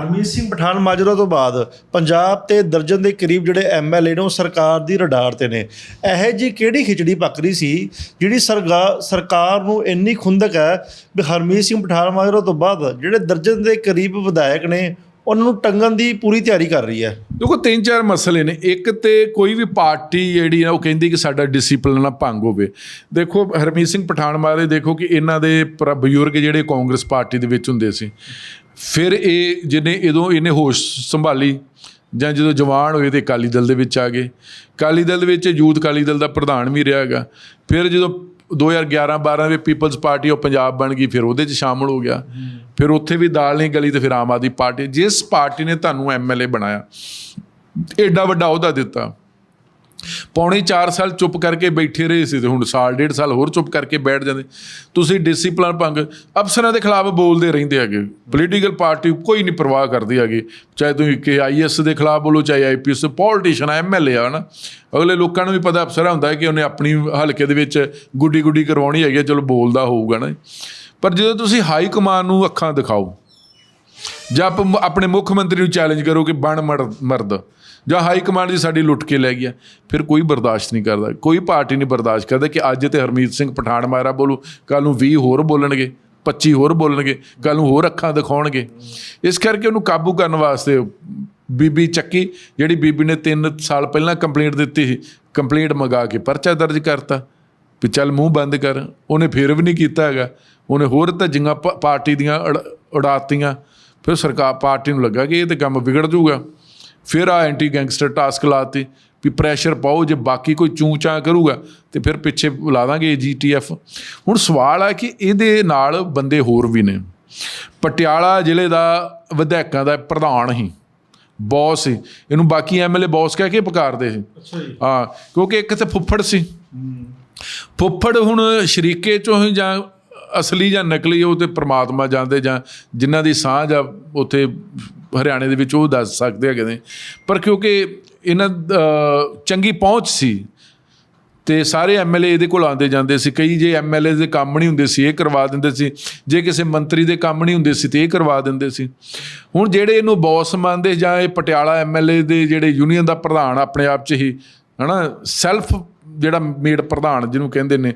ਹਰਮੀਤ ਸਿੰਘ ਪਠਾਨ ਮਾਜਰਾ ਤੋਂ ਬਾਅਦ ਪੰਜਾਬ ਤੇ ਦਰਜਨ ਦੇ ਕਰੀਬ ਜਿਹੜੇ ਐਮਐਲਏ ਨੇ ਉਹ ਸਰਕਾਰ ਦੀ ਰਡਾਰ ਤੇ ਨੇ। ਇਹ ਜੀ ਕਿਹੜੀ ਖਿਚੜੀ ਪੱਕ ਰਹੀ ਸੀ ਜਿਹੜੀ ਸਰਗਾ- ਸਰਕਾਰ ਨੂੰ ਇੰਨੀ ਖੁੰਦਕ ਹੈ ਵੀ ਹਰਮੀਤ ਸਿੰਘ ਪਠਾਨ ਮਾਜਰਾ ਤੋਂ ਬਾਅਦ ਜਿਹੜੇ ਦਰਜਨ ਦੇ ਕਰੀਬ ਵਿਧਾਇਕ ਨੇ, ਉਹਨਾਂ ਨੂੰ ਟੰਗਣ ਦੀ ਪੂਰੀ ਤਿਆਰੀ ਕਰ ਰਹੀ ਹੈ। ਦੇਖੋ, ਤਿੰਨ ਚਾਰ ਮਸਲੇ ਨੇ। ਇੱਕ ਤੇ ਕੋਈ ਵੀ ਪਾਰਟੀ ਜਿਹੜੀ ਆ, ਉਹ ਕਹਿੰਦੀ ਕਿ ਸਾਡਾ ਡਿਸਪਲਿਨ ਨਾ ਭੰਗ ਹੋਵੇ। ਦੇਖੋ, ਹਰਮੀਤ ਸਿੰਘ ਪਠਾਨ ਮਾਰੇ ਦੇਖੋ ਕਿ ਇਹਨਾਂ ਦੇ ਪਰ- ਬਜ਼ੁਰਗ ਜਿਹੜੇ ਕਾਂਗਰਸ ਪਾਰਟੀ ਦੇ ਵਿੱਚ ਹੁੰਦੇ ਸੀ ਫਿਰ ਇਹ ਜਿਹਨੇ ਇਦੋਂ ਇਹਨੇ ਹੋਸ਼ ਸੰਭਾਲੀ ਜਾਂ ਜਦੋਂ ਜਵਾਨ ਹੋਏ ਤੇ ਅਕਾਲੀ ਦਲ ਦੇ ਵਿੱਚ ਆ ਗਏ। ਅਕਾਲੀ ਦਲ ਵਿੱਚ ਯੂਥ ਅਕਾਲੀ ਦਲ ਦਾ ਪ੍ਰਧਾਨ ਵੀ ਰਿਹਾ ਹੈਗਾ। ਫਿਰ ਜਦੋਂ 2011 12 ਵਿੱਚ ਪੀਪਲਜ਼ ਪਾਰਟੀ ਆਫ ਪੰਜਾਬ ਬਣ ਗਈ, ਫਿਰ ਉਹਦੇ 'ਚ ਸ਼ਾਮਲ ਹੋ ਗਿਆ। ਫਿਰ ਉੱਥੇ ਵੀ ਦਾਲ ਨਹੀਂ ਗਲੀ ਤੇ ਫਿਰ ਆਮ ਆਦਮੀ ਪਾਰਟੀ, ਜਿਸ ਪਾਰਟੀ ਨੇ ਤੁਹਾਨੂੰ ਐਮਐਲਏ ਬਣਾਇਆ ਐਡਾ ਵੱਡਾ ਅਹੁਦਾ ਦਿੱਤਾ। ਪੌਣੇ 4 ਸਾਲ ਚੁੱਪ ਕਰਕੇ ਬੈਠੇ ਰਹੇ ਸੀ ਤੇ ਹੁਣ ਸਾਲ ਡੇਢ ਸਾਲ ਹੋਰ ਚੁੱਪ ਕਰਕੇ ਬੈਠ ਜਾਂਦੇ। ਤੁਸੀਂ ਡਿਸਪਲਿਨ ਭੰਗ ਅਫਸਰਾਂ ਦੇ ਖਿਲਾਫ ਬੋਲਦੇ ਰਹਿੰਦੇ ਹੈਗੇ। ਪੋਲੀਟੀਕਲ ਪਾਰਟੀ ਕੋਈ ਨਹੀਂ ਪਰਵਾਹ ਕਰਦੀ ਹੈਗੀ। ਚਾਹੇ ਤੁਸੀਂ ਕਿ ਆਈਐਸ ਦੇ ਖਿਲਾਫ ਬੋਲੋ ਚਾਹੇ ਆਈਪੀਐਸ ਪੋਲੀਟੀਸ਼ੀਅਨ ਐਮਐਲਏ ਆ ਨਾ ਅਗਲੇ ਲੋਕਾਂ ਨੂੰ ਵੀ ਪਤਾ ਅਫਸਰ ਹੁੰਦਾ ਕਿ ਉਹਨੇ ਆਪਣੀ ਹਲਕੇ ਦੇ ਵਿੱਚ ਗੁੱਡੀ ਗੁੱਡੀ ਕਰਵਾਉਣੀ ਹੈਗੀ ਹੈ, ਚਲੋ ਬੋਲਦਾ ਹੋਊਗਾ ਨਾ ਪਰ ਜਦੋਂ ਤੁਸੀਂ ਹਾਈ ਕਮਾਨ ਨੂੰ ਅੱਖਾਂ ਦਿਖਾਓ ਜਾਂ ਆਪ- ਆਪਣੇ ਮੁੱਖ ਮੰਤਰੀ ਨੂੰ ਚੈਲੰਜ ਕਰੋ ਕਿ ਬਣ ਮਰ- ਮਰਦ। ਜਾਂ ਹਾਈ ਕਮਾਂਡ ਦੀ ਸਾਡੀ ਲੁੱਟ ਕੇ ਲੈ ਗਿਆ। ਫਿਰ ਕੋਈ ਬਰਦਾਸ਼ਤ ਨਹੀਂ ਕਰਦਾ। ਕੋਈ ਪਾਰਟੀ ਨਹੀਂ ਬਰਦਾਸ਼ਤ ਕਰਦਾ ਕਿ ਅੱਜ ਤੇ ਹਰਮੀਤ ਸਿੰਘ ਪਠਾਨ ਮਾਰਾ ਬੋਲੂ ਕੱਲ ਨੂੰ 20 ਹੋਰ ਬੋਲਣਗੇ 25 ਹੋਰ ਬੋਲਣਗੇ ਕੱਲ ਨੂੰ ਹੋਰ ਅੱਖਾਂ ਦਿਖਾਉਣਗੇ। ਇਸ ਕਰਕੇ ਉਹਨੂੰ ਕਾਬੂ ਕਰਨ ਵਾਸਤੇ ਬੀਬੀ ਚੱਕੀ, ਜਿਹੜੀ ਬੀਬੀ ਨੇ 3 ਸਾਲ ਪਹਿਲਾਂ ਕੰਪਲੇਂਟ ਦਿੱਤੀ ਸੀ ਕੰਪਲੇਂਟ ਮੰਗਾ ਕੇ ਪਰਚਾ ਦਰਜ ਕਰਤਾ, ਵੀ ਚੱਲ ਮੂੰਹ ਬੰਦ ਕਰ। ਉਹਨੇ ਫੇਰ ਵੀ ਨਹੀਂ ਕੀਤਾ ਹੈਗਾ। ਉਹਨੇ ਹੋਰ ਧੱਜੀਆਂ ਪ- ਪਾਰਟੀ ਦੀਆਂ ਉਡਾ- ਉਡਾਤੀਆਂ। ਫਿਰ ਸਰਕਾਰ ਪਾਰਟੀ ਨੂੰ ਲੱਗਾ ਕਿ ਇਹ ਤੇ ਕੰਮ ਵਿਗੜ ਜਾਊਗਾ। ਫਿਰ ਆ ਐਂਟੀ ਗੈਂਗਸਟਰ ਟਾਸਕ ਲਾਤੀ ਵੀ ਪ੍ਰੈਸ਼ਰ ਪਾਓ ਜੇ ਬਾਕੀ ਕੋਈ ਚੂੰ ਚਾਂ ਕਰੂਗਾ ਤੇ ਫਿਰ ਪਿੱਛੇ ਲਾ ਦਾਂਗੇ ਜੀਟੀਐਫ ਹੁਣ ਸਵਾਲ ਹੈ ਕਿ ਇਹਦੇ ਨਾਲ ਬੰਦੇ ਹੋਰ ਵੀ ਨੇ। ਪਟਿਆਲਾ ਜ਼ਿਲ੍ਹੇ ਦਾ ਵਿਧਾਇਕਾਂ ਦਾ ਪ੍ਰਧਾਨ ਹੀ ਬੌਸ ਸੀ। ਇਹਨੂੰ ਬਾਕੀ ਐਮਐਲਏ ਬੌਸ ਕਹਿ ਕੇ ਪੁਕਾਰਦੇ ਸੀ। ਅੱਛਾ ਜੀ। ਹਾਂ ਕਿਉਂਕਿ ਇੱਕ ਤੇ ਫੁੱਫੜ ਸੀ। ਫੁੱਫੜ ਹੁਣ ਸ਼ਰੀਕੇ ਚੋਂ ਹੀ ਜਾਂ ਅਸਲੀ ਜਾਂ ਨਕਲੀ ਉਹ ਤੇ ਪ੍ਰਮਾਤਮਾ ਜਾਣਦੇ ਜਾਂ ਜਿਨ੍ਹਾਂ ਦੀ ਸਾਂਝ ਆ, ਉੱਥੇ ਹਰਿਆਣੇ ਦੇ ਵਿੱਚ ਉਹ ਦੱਸ ਸਕਦੇ ਹੈਗੇ ਨੇ। ਪਰ ਕਿਉਂਕਿ ਇਹਨਾਂ ਚੰਗੀ ਪਹੁੰਚ ਸੀ ਤੇ ਸਾਰੇ ਐਮਐਲਏ ਇਹਦੇ ਕੋਲ ਆਉਂਦੇ ਜਾਂਦੇ ਸੀ। ਕਈ ਜੇ ਐਮਐਲਏ ਦੇ ਕੰਮ ਨਹੀਂ ਹੁੰਦੇ ਸੀ, ਇਹ ਕਰਵਾ ਦਿੰਦੇ ਸੀ। ਜੇ ਕਿਸੇ ਮੰਤਰੀ ਦੇ ਕੰਮ ਨਹੀਂ ਹੁੰਦੇ ਸੀ, ਤੇ ਇਹ ਕਰਵਾ ਦਿੰਦੇ ਸੀ। ਹੁਣ ਜਿਹੜੇ ਇਹਨੂੰ ਬੌਸ ਮੰਨਦੇ ਜਾਂ ਇਹ ਪਟਿਆਲਾ ਐਮਐਲਏ ਦੇ ਜਿਹੜੇ ਯੂਨੀਅਨ ਦਾ ਪ੍ਰਧਾਨ ਆਪਣੇ ਆਪ 'ਚ ਹੀ, ਹਨਾ, ਸੈਲਫ ਜਿਹੜਾ ਮੇਡ ਪ੍ਰਧਾਨ ਜਿਹਨੂੰ ਕਹਿੰਦੇ ਨੇ,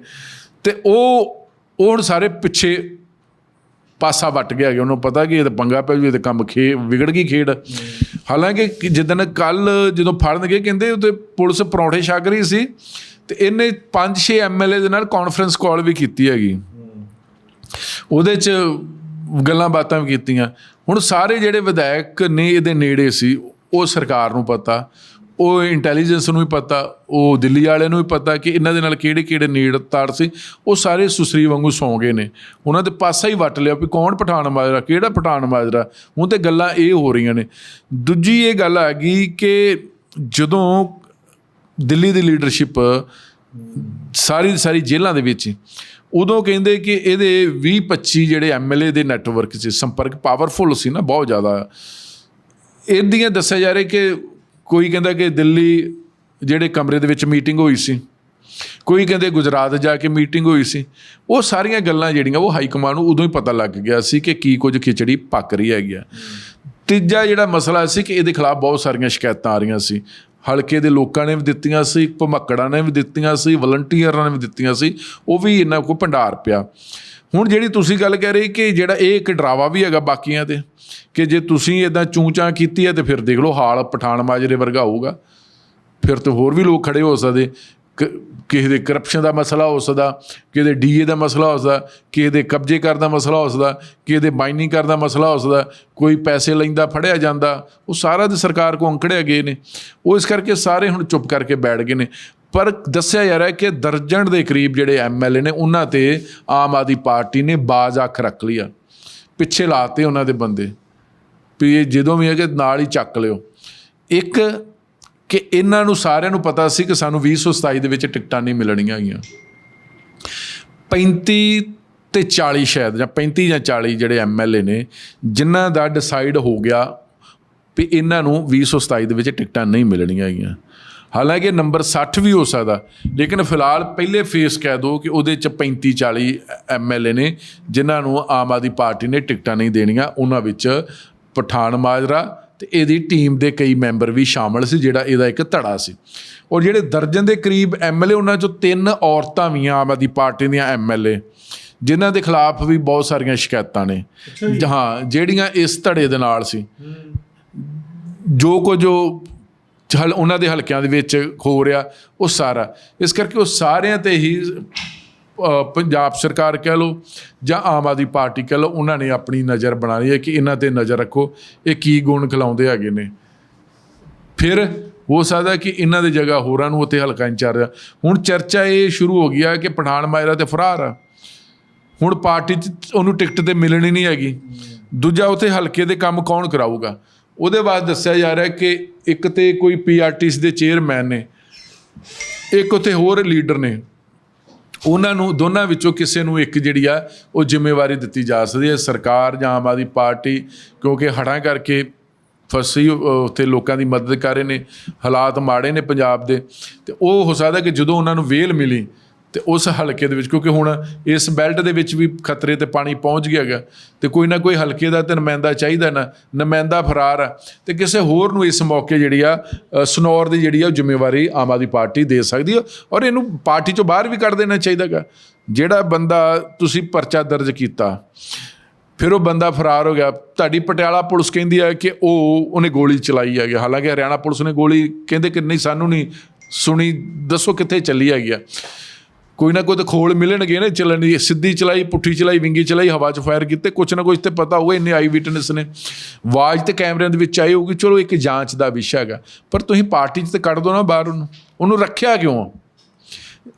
ਤੇ ਉਹ ਉਹ ਹੁਣ ਸਾਰੇ ਪਿੱਛੇ ਪਾਸਾ ਵੱਟ ਗਿਆ ਕਿ ਉਹਨੂੰ ਪਤਾ ਕਿ ਇਹ ਤਾਂ ਪੰਗਾ ਪੈ ਜੂ ਇਹ ਤਾਂ ਕੰਮ ਖੇ, ਵਿਗੜ ਗਈ ਖੇਡ। ਹਾਲਾਂਕਿ ਕਿ ਜਿੱਦਣ ਕੱਲ ਜਦੋਂ ਫੜਨਗੇ ਕਹਿੰਦੇ ਉਹ ਪੁਲਿਸ ਪਰੌਂਠੇ ਛਕ ਰਹੀ ਸੀ ਤੇ ਇਹਨੇ 5-6 ਐਮਐਲਏ ਦੇ ਨਾਲ ਕਾਨਫਰੰਸ ਕਾਲ ਵੀ ਕੀਤੀ ਹੈਗੀ। ਉਹਦੇ 'ਚ ਗੱਲਾਂ ਬਾਤਾਂ ਵੀ ਕੀਤੀਆਂ। ਹੁਣ ਸਾਰੇ ਜਿਹੜੇ ਵਿਧਾਇਕ ਨੇ ਇਹਦੇ ਨੇੜੇ ਸੀ, ਉਹ ਸਰਕਾਰ ਨੂੰ ਪਤਾ। ਉਹ ਇੰਟੈਲੀਜੈਂਸ ਨੂੰ ਵੀ ਪਤਾ, ਉਹ ਦਿੱਲੀ ਵਾਲਿਆਂ ਨੂੰ ਵੀ ਪਤਾ ਕਿ ਇਹਨਾਂ ਦੇ ਨਾਲ ਕਿਹੜੇ ਕਿਹੜੇ ਨੀੜ ਤਾੜ ਸੀ। ਉਹ ਸਾਰੇ ਸੁਸਰੀ ਵਾਂਗੂ ਸੌਂ ਗਏ ਨੇ। ਉਹਨਾਂ ਦੇ ਪਾਸਾ ਹੀ ਵੱਟ ਲਿਆ ਵੀ ਕੌਣ ਪਠਾਨ ਮਾਜਰਾ, ਕਿਹੜਾ ਪਠਾਨ ਮਾਜਰਾ। ਹੁਣ ਤੇ ਗੱਲਾਂ ਇਹ ਹੋ ਰਹੀਆਂ ਨੇ। ਦੂਜੀ ਇਹ ਗੱਲ ਆ ਗਈ ਕਿ ਜਦੋਂ ਦਿੱਲੀ ਦੀ ਲੀਡਰਸ਼ਿਪ ਸਾਰੀ ਸਾਰੀ ਜੇਲ੍ਹਾਂ ਦੇ ਵਿੱਚ ਉਦੋਂ ਕਹਿੰਦੇ ਕਿ ਇਹਦੇ 20 25 ਜਿਹੜੇ ਐਮਐਲਏ ਦੇ ਨੈਟਵਰਕ 'ਚ ਸੰਪਰਕ ਪਾਵਰਫੁਲ ਸੀ ਨਾ, ਬਹੁਤ ਜ਼ਿਆਦਾ। ਇਹਦੀਆਂ ਦੱਸਿਆ ਜਾ ਰਿਹਾ ਕਿ ਕੋਈ ਕਹਿੰਦਾ ਕਿ ਦਿੱਲੀ ਜਿਹੜੇ ਕਮਰੇ ਦੇ ਵਿੱਚ ਮੀਟਿੰਗ ਹੋਈ ਸੀ, ਕੋਈ ਕਹਿੰਦੇ ਗੁਜਰਾਤ ਜਾ ਕੇ ਮੀਟਿੰਗ ਹੋਈ ਸੀ, ਉਹ ਸਾਰੀਆਂ ਗੱਲਾਂ ਜਿਹੜੀਆਂ ਉਹ ਹਾਈ ਕਮਾਂਡ ਨੂੰ ਉਦੋਂ ਹੀ ਪਤਾ ਲੱਗ ਗਿਆ ਸੀ ਕਿ ਕੀ ਕੁਝ ਖਿਚੜੀ ਪੱਕ ਰਹੀ ਹੈਗੀ ਆ। ਤੀਜਾ ਜਿਹੜਾ ਮਸਲਾ ਸੀ ਕਿ ਇਹਦੇ ਖਿਲਾਫ ਬਹੁਤ ਸਾਰੀਆਂ ਸ਼ਿਕਾਇਤਾਂ ਆ ਰਹੀਆਂ ਸੀ। ਹਲਕੇ ਦੇ ਲੋਕਾਂ ਨੇ ਵੀ ਦਿੱਤੀਆਂ ਸੀ ਭਮੱਕੜਾਂ ਨੇ ਵੀ ਦਿੱਤੀਆਂ ਸੀ ਵਲੰਟੀਅਰਾਂ ਨੇ ਵੀ ਦਿੱਤੀਆਂ ਸੀ, ਉਹ ਵੀ ਇਹਨਾਂ ਕੋ ਭੰਡਾਰ ਪਿਆ। ਹੁਣ ਜਿਹੜੀ ਤੁਸੀਂ ਗੱਲ ਕਹਿ ਰਹੇ ਕਿ ਜਿਹੜਾ ਇਹ ਇੱਕ ਡਰਾਵਾ ਵੀ ਹੈਗਾ ਬਾਕੀਆਂ ਤੇ, ਕਿ ਜੇ ਤੁਸੀਂ ਇਦਾਂ ਚੂੰ-ਚਾਂ ਕੀਤੀ ਹੈ ਤੇ ਫਿਰ ਦੇਖ ਲਓ ਹਾਲ ਪਠਾਨ ਮਾਜਰੇ ਵਰਗਾ ਹੋਊਗਾ। ਫਿਰ ਤੇ ਹੋਰ ਵੀ ਲੋਕ ਖੜੇ ਹੋ ਸਕਦੇ। ਕ- ਕਿਸੇ ਦੇ ਕਰਪਸ਼ਨ ਦਾ ਮਸਲਾ ਹੋ ਸਕਦਾ, ਕਿਸੇ ਦੇ ਡੀਏ ਦਾ ਮਸਲਾ ਹੋ ਸਕਦਾ, ਕਿਸੇ ਦੇ ਕਬਜ਼ੇ ਕਰਨ ਦਾ ਮਸਲਾ ਹੋ ਸਕਦਾ, ਕਿਸੇ ਦੇ ਮਾਈਨਿੰਗ ਕਰਨ ਦਾ ਮਸਲਾ ਹੋ ਸਕਦਾ, ਕੋਈ ਪੈਸੇ ਲੈਂਦਾ, ਫੜਿਆ ਜਾਂਦਾ, ਉਹ ਸਾਰਾ ਤੇ ਸਰਕਾਰ ਕੋ ਅੰਕੜਿਆ ਗਏ ਨੇ। ਉਹ ਇਸ ਕਰਕੇ ਸਾਰੇ ਹੁਣ ਚੁੱਪ ਕਰਕੇ ਬੈਠ ਗਏ ਨੇ। ਪਰ ਦੱਸਿਆ ਜਾ ਰਿਹਾ ਕਿ ਦਰਜਨ ਦੇ ਕਰੀਬ ਜਿਹੜੇ ਐਮਐਲਏ ਨੇ, ਉਹਨਾਂ ਤੇ ਆਮ ਆਦਮੀ ਪਾਰਟੀ ਨੇ ਬਾਜ਼ ਅੱਖ ਰੱਖ ਲਿਆ ਪਿੱਛੇ ਲਾਤੇ ਉਹਨਾਂ ਦੇ ਬੰਦੇ। ਵੀ ਇਹ ਜਦੋਂ ਵੀ ਹੈ ਕਿ ਨਾਲ ਹੀ ਚੱਕ ਲਿਓ। ਇੱਕ ਕਿ ਇਹਨਾਂ ਨੂੰ ਸਾਰਿਆਂ ਨੂੰ ਪਤਾ ਸੀ ਕਿ ਸਾਨੂੰ 2027 ਦੇ ਵਿੱਚ ਟਿਕਟਾਂ ਨਹੀਂ ਮਿਲਣੀਆਂ ਹੈਗੀਆਂ। 35 ਤੇ 40 ਸ਼ਾਇਦ, ਜਾਂ 35 ਜਾਂ 40 ਜਿਹੜੇ ਐਮਐਲਏ ਨੇ, ਜਿਨ੍ਹਾਂ ਦਾ ਡਿਸਾਈਡ ਹੋ ਗਿਆ ਵੀ ਇਹਨਾਂ ਨੂੰ 2027 ਦੇ ਵਿੱਚ ਟਿਕਟਾਂ ਨਹੀਂ ਮਿਲਣੀਆਂ ਹੈਗੀਆਂ। ਹਾਲਾਂਕਿ ਨੰਬਰ 60 ਵੀ ਹੋ ਸਕਦਾ, ਲੇਕਿਨ ਫਿਲਹਾਲ ਪਹਿਲੇ ਫੇਸ ਕਹਿ ਦੋ ਕਿ ਉਹਦੇ ਚ 35 40 ਐਮਐਲਏ ਨੇ, ਜਿਨ੍ਹਾਂ ਨੂੰ ਆਮ ਆਦਮੀ ਪਾਰਟੀ ਨੇ ਟਿਕਟਾਂ ਨਹੀਂ ਦੇਣੀਆਂ, ਉਹਨਾਂ ਵਿੱਚ ਪਠਾਨ ਮਾਜਰਾ ਤੇ ਇਹਦੀ ਟੀਮ ਦੇ ਕਈ ਮੈਂਬਰ ਵੀ ਸ਼ਾਮਲ ਸੀ ਜਿਹੜਾ ਇਹਦਾ ਇੱਕ ਧੜਾ ਸੀ। ਔਰ ਜਿਹੜੇ ਦਰਜਨ ਦੇ ਕਰੀਬ ਐਮਐਲਏ ਉਹਨਾਂ ਚੋਂ ਤਿੰਨ ਔਰਤਾਂ ਵੀ ਆ ਆਮ ਆਦਮੀ ਪਾਰਟੀ ਦੀਆਂ ਐਮਐਲਏ ਜਿਨ੍ਹਾਂ ਦੇ ਖਿਲਾਫ ਵੀ ਬਹੁਤ ਸਾਰੀਆਂ ਸ਼ਿਕਾਇਤਾਂ ਨੇ। ਹਾਂ ਜਿਹੜੀਆਂ ਇਸ ਧੜੇ ਦੇ ਨਾਲ ਸੀ। ਜੋ ਕੁਝ ਉਹ ਹਲ ਉਹਨਾਂ ਦੇ ਹਲਕਿਆਂ ਦੇ ਵਿੱਚ ਹੋ ਰਿਹਾ ਉਹ ਸਾਰਾ। ਇਸ ਕਰਕੇ ਉਹ ਸਾਰਿਆਂ ਤੇ ਹੀ ਪੰਜਾਬ ਸਰਕਾਰ ਕਹਿ ਲਓ ਜਾਂ ਆਮ ਆਦਮੀ ਪਾਰਟੀ ਕਹਿ ਲਓ, ਉਹਨਾਂ ਨੇ ਆਪਣੀ ਨਜ਼ਰ ਬਣਾ ਲਈ ਹੈ ਕਿ ਇਹਨਾਂ ਤੇ ਨਜ਼ਰ ਰੱਖੋ, ਇਹ ਕੀ ਗੁਣ ਖਿਲਾਉਂਦੇ ਹੈਗੇ ਨੇ। ਫਿਰ ਹੋ ਸਕਦਾ ਕਿ ਇਹਨਾਂ ਦੀ ਜਗ੍ਹਾ ਹੋਰਾਂ ਨੂੰ ਉੱਥੇ ਹਲਕਾ ਇੰਚਾਰਜ ਆ। ਹੁਣ ਚਰਚਾ ਇਹ ਸ਼ੁਰੂ ਹੋ ਗਿਆ ਕਿ ਪਠਾਨ ਮਾਇਰਾ ਤੇ ਫਰਾਰ ਆ। ਹੁਣ ਪਾਰਟੀ 'ਚ ਉਹਨੂੰ ਟਿਕਟ ਤੇ ਮਿਲਣੀ ਨਹੀਂ ਹੈਗੀ। ਦੂਜਾ ਉੱਥੇ ਹਲਕੇ ਦੇ ਕੰਮ ਕੌਣ ਕਰਾਊਗਾ? ਉਹਦੇ ਬਾਅਦ ਦੱਸਿਆ ਜਾ ਰਿਹਾ ਕਿ ਇੱਕ ਤੇ ਕੋਈ ਪੀਆਰਟੀਸ ਦੇ ਚੇਅਰਮੈਨ ਨੇ, ਇੱਕ ਉੱਥੇ ਹੋਰ ਲੀਡਰ ਨੇ। ਉਹਨਾਂ ਨੂੰ, ਦੋਨਾਂ ਵਿੱਚੋਂ ਕਿਸੇ ਨੂੰ ਇੱਕ ਜਿਹੜੀ ਆ, ਉਹ ਜ਼ਿੰਮੇਵਾਰੀ ਦਿੱਤੀ ਜਾ ਸਕਦੀ ਹੈ। ਸਰਕਾਰ ਜਾਂ ਆਮ ਆਦਮੀ ਪਾਰਟੀ, ਕਿਉਂਕਿ ਹੜ੍ਹਾਂ ਕਰਕੇ ਫਸੀ ਉੱਥੇ ਲੋਕਾਂ ਦੀ ਮਦਦ ਕਰ ਰਹੇ ਨੇ, ਹਾਲਾਤ ਮਾੜੇ ਨੇ ਪੰਜਾਬ ਦੇ। ਤੇ ਉਹ ਹੋ ਸਕਦਾ ਕਿ ਜਦੋਂ ਉਹਨਾਂ ਨੂੰ ਵੇਲ ਮਿਲੀ ਤੇ ਉਸ ਹਲਕੇ ਦੇ ਵਿੱਚ, ਕਿਉਂਕਿ ਹੁਣ ਇਸ ਬੈਲਟ ਦੇ ਵਿੱਚ ਵੀ ਖਤਰੇ ਤੇ ਪਾਣੀ ਪਹੁੰਚ ਗਿਆ ਹੈਗਾ, ਤੇ ਕੋਈ ਨਾ ਕੋਈ ਹਲਕੇ ਦਾ ਤੇ ਨੁਮਾਇੰਦਾ ਚਾਹੀਦਾ ਨਾ, ਨੁਮਾਇੰਦਾ ਫਰਾਰ ਆ। ਤੇ ਕਿਸੇ ਹੋਰ ਨੂੰ ਇਸ ਮੌਕੇ ਜਿਹੜੀ ਆ ਸਨੌਰ ਦੀ ਜਿਹੜੀ ਆ, ਉਹ ਜ਼ਿੰਮੇਵਾਰੀ ਆਮ ਆਦਮੀ ਪਾਰਟੀ ਦੇ ਸਕਦੀ ਹੈ ਔਰ ਇਹਨੂੰ ਪਾਰਟੀ ਚੋਂ ਬਾਹਰ ਵੀ ਕੱਢ ਦੇਣਾ ਚਾਹੀਦਾਗਾ ਜਿਹੜਾ ਬੰਦਾ ਤੁਸੀਂ ਪਰਚਾ ਦਰਜ ਕੀਤਾ, ਫਿਰ ਉਹ ਬੰਦਾ ਫਰਾਰ ਹੋ ਗਿਆ। ਤੁਹਾਡੀ ਪਟਿਆਲਾ ਪੁਲਿਸ ਕਹਿੰਦੀ ਹੈ ਕਿ ਉਹ, ਉਹਨੇ ਗੋਲੀ ਚਲਾਈ ਹੈਗੀ। ਹਾਲਾਂਕਿ ਹਰਿਆਣਾ ਪੁਲਿਸ ਨੇ ਗੋਲੀ ਕਹਿੰਦੇ ਕਿ ਨਹੀਂ, ਸਾਨੂੰ ਨਹੀਂ ਸੁਣੀ, ਦੱਸੋ ਕਿੱਥੇ ਚੱਲੀ ਹੈਗੀ ਆ। ਕੋਈ ਨਾ ਕੋਈ ਤਾਂ ਖੋਲ ਮਿਲਣਗੇ ਨਾ ਚੱਲਣ ਦੀ, ਸਿੱਧੀ ਚਲਾਈ, ਪੁੱਠੀ ਚਲਾਈ, ਵਿੰਗੀ ਚਲਾਈ, ਹਵਾ 'ਚ ਫਾਇਰ ਕੀਤੇ, ਕੁਛ ਨਾ ਕੁਛ ਤੇ ਪਤਾ ਹੋਊਗਾ, ਇੰਨੇ ਆਈ ਵਿਟਨੈਸ ਨੇ। ਆਵਾਜ਼ ਤੇ ਕੈਮਰਿਆਂ ਦੇ ਵਿੱਚ ਆਈ ਹੋਊਗੀ, ਚਲੋ ਇੱਕ ਜਾਂਚ ਦਾ ਵਿਸ਼ਾ ਹੈਗਾ। ਪਰ ਤੁਸੀਂ ਪਾਰਟੀ 'ਚ ਤੇ ਕੱਢ ਦੋ ਨਾ ਬਾਹਰ ਉਹਨੂੰ। ਉਹਨੂੰ ਰੱਖਿਆ ਕਿਉਂ?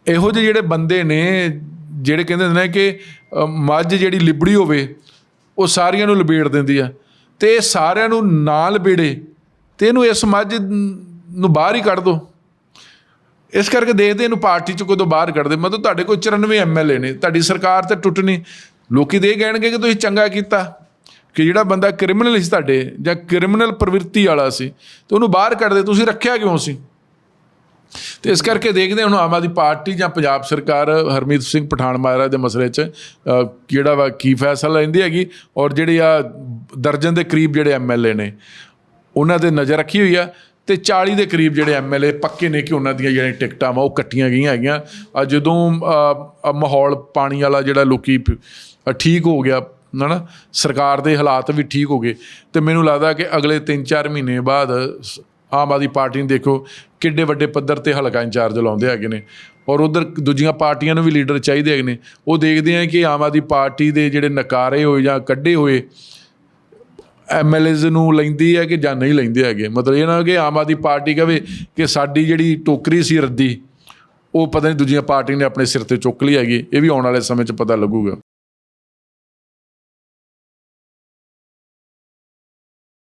ਇਹੋ ਜਿਹੇ ਜਿਹੜੇ ਬੰਦੇ ਨੇ, ਜਿਹੜੇ ਕਹਿੰਦੇ ਨੇ ਕਿ ਮੱਝ ਜਿਹੜੀ ਲਿਬੜੀ ਹੋਵੇ, ਉਹ ਸਾਰੀਆਂ ਨੂੰ ਲਬੇੜ ਦਿੰਦੀ ਆ। ਤੇ ਇਹ ਸਾਰਿਆਂ ਨੂੰ ਨਾ ਲਬੇੜੇ, ਤੇ ਇਹਨੂੰ ਇਸ ਮੱਝ ਨੂੰ ਬਾਹਰ ਹੀ ਕੱਢ ਦੋ। ਇਸ ਕਰਕੇ ਦੇਖਦੇ ਇਹਨੂੰ ਪਾਰਟੀ ਚ ਕਦੋਂ ਬਾਹਰ ਕੱਢਦੇ। ਮਤਲਬ ਤੁਹਾਡੇ ਕੋਲ 94 ਐਮਐਲਏ ਨੇ, ਤੁਹਾਡੀ ਸਰਕਾਰ ਤੇ ਟੁੱਟਣੀ। ਲੋਕੀ ਦੇ ਕਹਿਣਗੇ ਕਿ ਤੁਸੀਂ ਚੰਗਾ ਕੀਤਾ ਕਿ ਜਿਹੜਾ ਬੰਦਾ ਕ੍ਰਿਮੀਨਲ ਸੀ ਤੁਹਾਡੇ ਜਾਂ ਕ੍ਰਿਮੀਨਲ ਪ੍ਰਵਿਰਤੀ ਵਾਲਾ ਸੀ, ਤੇ ਉਹਨੂੰ ਬਾਹਰ ਕੱਢਦੇ, ਤੁਸੀਂ ਰੱਖਿਆ ਕਿਉਂ ਸੀ? ਤੇ ਇਸ ਕਰਕੇ ਦੇਖਦੇ ਹੁਣ ਆਮ ਆਦਮੀ ਪਾਰਟੀ ਜਾਂ ਪੰਜਾਬ ਸਰਕਾਰ, ਹਰਮੀਤ ਸਿੰਘ ਪਠਾਨ ਮਹਾਰਾਜ ਦੇ ਮਸਲੇ 'ਚ ਕਿਹੜਾ ਵਾ, ਕੀ ਫੈਸਲਾ ਲੈਂਦੀ ਹੈਗੀ? ਔਰ ਜਿਹੜੇ ਆ ਦਰਜਨ ਦੇ ਕਰੀਬ ਜਿਹੜੇ ਐਮਐਲਏ ਨੇ, ਉਹਨਾਂ ਤੇ ਨਜ਼ਰ ਰੱਖੀ ਹੋਈ ਆ। ਤੇ 40 ਦੇ ਕਰੀਬ ਜਿਹੜੇ ਐਮਐਲਏ ਪੱਕੇ ਨੇ ਕਿ ਉਹਨਾਂ ਦੀਆਂ ਜਿਹੜੀਆਂ ਟਿਕਟਾਂ ਵਾ, ਉਹ ਕੱਟੀਆਂ ਗਈਆਂ ਹੈਗੀਆਂ। ਜਦੋਂ ਮਾਹੌਲ ਪਾਣੀ ਵਾਲਾ ਜਿਹੜਾ ਲੋਕੀ ਠੀਕ ਹੋ ਗਿਆ, ਨਾ ਸਰਕਾਰ ਦੇ ਹਾਲਾਤ ਵੀ ਠੀਕ ਹੋ ਗਏ, ਤੇ ਮੈਨੂੰ ਲੱਗਦਾ ਕਿ ਅਗਲੇ 3-4 ਮਹੀਨੇ ਬਾਅਦ ਸ- ਆਮ ਆਦਮੀ ਪਾਰਟੀ ਨੂੰ ਦੇਖੋ ਕਿੱਡੇ ਵੱਡੇ ਪੱਧਰ ਤੇ ਹਲਕਾ ਇੰਚਾਰਜ ਲਾਉਂਦੇ ਹੈਗੇ ਨੇ। ਔਰ ਉਧਰ ਦੂਜੀਆਂ ਪਾਰਟੀਆਂ ਨੂੰ ਵੀ ਲੀਡਰ ਚਾਹੀਦੇ ਹੈਗੇ ਨੇ। ਉਹ ਦੇਖਦੇ ਆ ਕਿ ਆਮ ਆਦਮੀ ਪਾਰਟੀ ਦੇ ਜਿਹੜੇ ਨਕਾਰੇ ਹੋਏ ਜਾਂ ਕੱਢੇ ਹੋਏ ਐਮਐਲਏਜ਼ ਨੂੰ ਲੈਂਦੀ ਹੈ ਕਿ ਜਾਂ ਨਹੀਂ ਲੈਂਦੇ ਹੈਗੇ? ਮਤਲਬ ਇਹ ਨਾ ਕਿ ਆਮ ਆਦਮੀ ਪਾਰਟੀ ਕਹੇ ਕਿ ਸਾਡੀ ਜਿਹੜੀ ਟੋਕਰੀ ਸੀ ਰੱਦੀ, ਉਹ ਪਤਾ ਨਹੀਂ ਦੂਜੀਆਂ ਪਾਰਟੀ ਨੇ ਆਪਣੇ ਸਿਰ ਤੇ ਚੁੱਕ ਲਈ ਹੈਗੀ, ਇਹ ਵੀ ਆਉਣ ਵਾਲੇ ਸਮੇਂ 'ਚ ਪਤਾ ਲੱਗੂਗਾ।